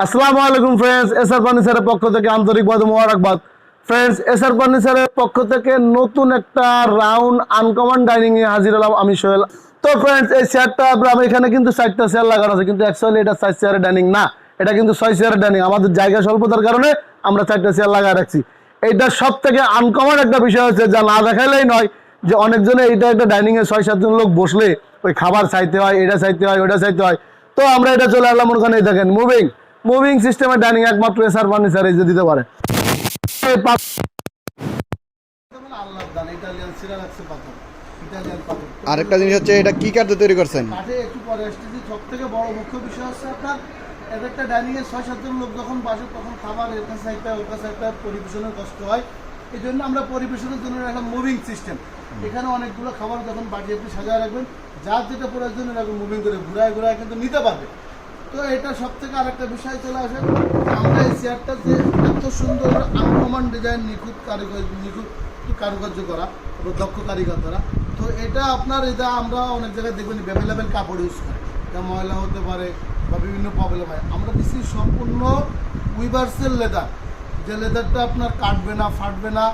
আসসালামু আলাইকুম friends SR ফার্নিচারের পক্ষ থেকে আন্তরিকভাবে মোবারকবাদ। ফ্রেন্ডস এসআর ফার্নিচারের পক্ষ থেকে নতুন একটা রাউন্ড আনকমন ডাইনিং এ হাজির হলাম আমি সোহেল। তো ফ্রেন্ডস এই চেয়ারটা আমরা এখানে কিন্তু চারটা চেয়ার লাগানো আছে, কিন্তু অ্যাকচুয়ালি এটা চার চেয়ারের ডাইনিং না। এটা কিন্তু ছয় চেয়ারের ডাইনিং আমাদের জায়গা স্বল্পতার কারণে আমরা চারটা চেয়ার লাগায় রাখছি। এইটা সব থেকে আনকমন একটা বিষয় হচ্ছে, যা না দেখাইলেই নয়, যে অনেকজনে এইটা একটা ডাইনিং এ ছয়, সাতজন লোক বসলে ওই খাবার চাইতে হয়, এটা চাইতে হয় ওটা চাইতে হয়। তো আমরা এটা চলে আসলাম ওখানে দেখেন মুভিং মুভিং সিস্টেমের ডাইনিং একমাত্র এসআর ফার্নিচার এই যে দিতে পারে। আরেকটা জিনিস হচ্ছে এটা কি কাঠ তৈরি করছেন? কাঠে একটু পরে আসতেছি সব থেকে বড় মুখ্য বিষয় হচ্ছে আপনার এক একটা ডাইনিং এ ছয় সাতজন লোক যখন বাসে তখন খাবার এর কাছে একটা ওর কাছে একটা পরিবেশনের কষ্ট হয়। এই জন্য আমরা পরিবেশনের জন্য একটা মুভিং সিস্টেম এখানে অনেকগুলো খাবার যখন বাড়িয়ে আপনি সাজায় রাখবেন যার যেটা প্রয়োজন এরকম মুভিং করে ঘুরায় ঘুরায় কিন্তু নিতে পারবে। তো এটা সব থেকে আরেকটা বিষয় চলে আসে। আমরা এই চেয়ারটা যে এত সুন্দর আনকমন ডিজাইন নিখুঁত কারিগর নিখুঁত কারুকার্য করা দক্ষ কারিগর দ্বারা। তো এটা আপনার এটা আমরা অনেক জায়গায় দেখবেন অ্যাভেলেবেল কাপড় ইউজ করে। এটা ময়লা হতে পারে বা বিভিন্ন প্রবলেম হয়। আমরা দিচ্ছি সম্পূর্ণ উইভার্সেল লেদার যে লেদারটা আপনার কাটবে না, ফাটবে না,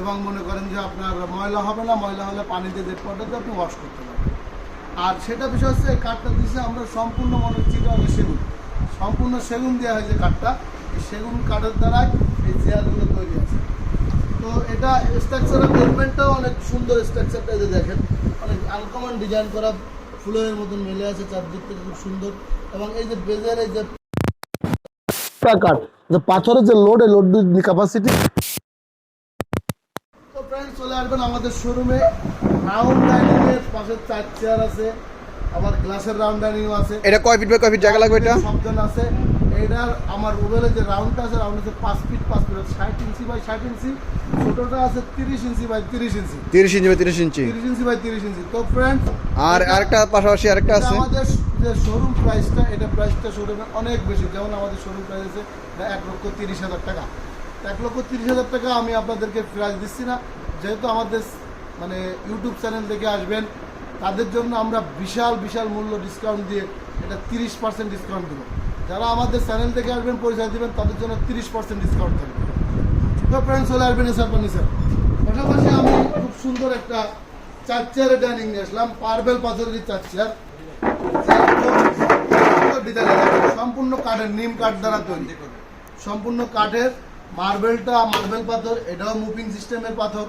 এবং মনে করেন যে আপনার ময়লা হবে না, ময়লা হলে পানিতে যে পটাতে আপনি ওয়াশ করতে পারবেন। আর সেটা বিষয় হচ্ছে এই কাঠটা দিচ্ছে আমরা সম্পূর্ণ মনে হবে সেগুন। সম্পূর্ণ সেগুন দেওয়া হয়েছে কাঠটা। এই সেগুন কাঠের দ্বারাই এই চেয়ারগুলো তৈরি আছে তো এটা স্ট্রাকচারের মুভমেন্টটাও অনেক সুন্দর স্ট্রাকচারটা যে দেখেন। অনেক আনকমন ডিজাইন করা ফুলের মতন মেলে আছে চারদিক থেকে খুব সুন্দর। এবং এই যে বেজের এই যে কাঠ, যে পাথরের যে লোড এই লোড ক্যাপাসিটি চলে আসবেন আমাদের শোরুমে রাউন্ড ডাইনিং এর পাশে চার চেয়ার আছে আবার গ্লাসের রাউন্ড ডাইনিং আছে। এটা কয় ফিট বাই কয় ফিট জায়গা লাগবে এটা? শব্দন আছে। এটার আমার রুবেলের যে রাউন্ডটা আছে রাউন্ড আছে পাঁচ ফিট পাঁচ ফিট ষাট ইঞ্চি বাই ষাট ইঞ্চি। ছোটটা আছে তিরিশ ইঞ্চি বাই তিরিশ ইঞ্চি। তিরিশ ইঞ্চি বাই তিরিশ ইঞ্চি। তিরিশ ইঞ্চি বাই তিরিশ ইঞ্চি। তো ফ্রেন্ড আর আরেকটা পাশাপাশি আরেকটা আছে? আমাদের যে শোরুম প্রাইসটা এটা প্রাইসটা শোরুমে অনেক বেশি। যেমন আমাদের শোরুম প্রাইস আছে এক লক্ষ তিরিশ হাজার টাকা। এক লক্ষ তিরিশ হাজার টাকা আমি আপনাদেরকে প্রাইস দিচ্ছি না। যেহেতু আমাদের মানে ইউটিউব চ্যানেল থেকে আসবেন, তাদের জন্য আমরা বিশাল বিশাল মূল্য ডিসকাউন্ট দিয়ে এটা তিরিশ পার্সেন্ট ডিসকাউন্ট দেবো। যারা আমাদের চ্যানেল থেকে আসবেন, পরিচয় দেবেন, তাদের জন্য তিরিশ পার্সেন্ট ডিসকাউন্ট থাকবে। তো ফ্রেন্ডস চলে আসবেন স্যার ফার্নিচার পাশাপাশি আমি খুব সুন্দর একটা চার চেয়ারের ডাইনিং নিয়ে আসলাম, পার্বেল পাথরের চার চেয়ার সম্পূর্ণ কাঠের, নিম কাঠ দ্বারা তৈরি। সম্পূর্ণ কাঠের মার্বেলটা মার্বেল পাথর, এটাও মুভিং সিস্টেমের পাথর।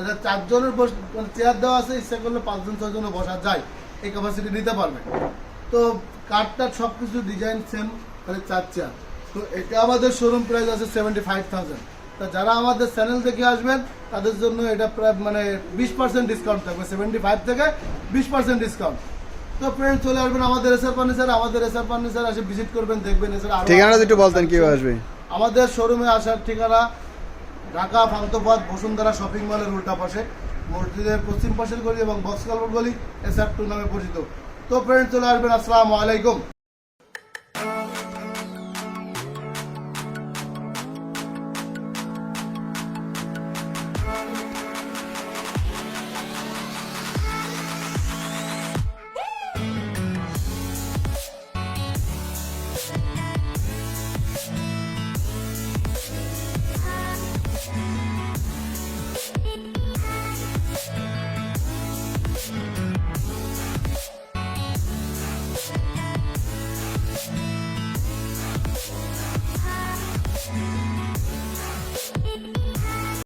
এটা চারজনের বস মানে চেয়ার দেওয়া আছে ইচ্ছা করলে পাঁচজন ছজনে বসা যায়। এই ক্যাপাসিটি নিতে পারবে। তো কাঠটা সব কিছু ডিজাইন সেম মানে চার চেয়ার তো এটা আমাদের শোরুম প্রাইস আছে সেভেন্টি ফাইভ থাউজেন্ড তা যারা আমাদের চ্যানেল থেকে আসবেন তাদের জন্য এটা প্রায় মানে বিশ পার্সেন্ট ডিসকাউন্ট থাকবে সেভেন্টি ফাইভ থেকে বিশ পার্সেন্ট ডিসকাউন্ট তো ফ্রেন্ড চলে আসবেন আমাদের এসআর ফার্নিচার আমাদের এসআর ফার্নিচার এসে ভিজিট করবেন দেখবেন এছাড়া আরও ঠিকানাটা একটু বলতেন কীভাবে আসবে? আমাদের শোরুমে আসার ঠিকানা ঢাকা ফান্তপথ বসুন্ধরা শপিং মলের উল্টা পাশে। মসজিদের পশ্চিম পাশের গলি এবং বক্সকালপুর গলি এসআর টু নামে পরিচিত। তো ফ্রেন্ড চলে আসবেন, আসসালামু আলাইকুম।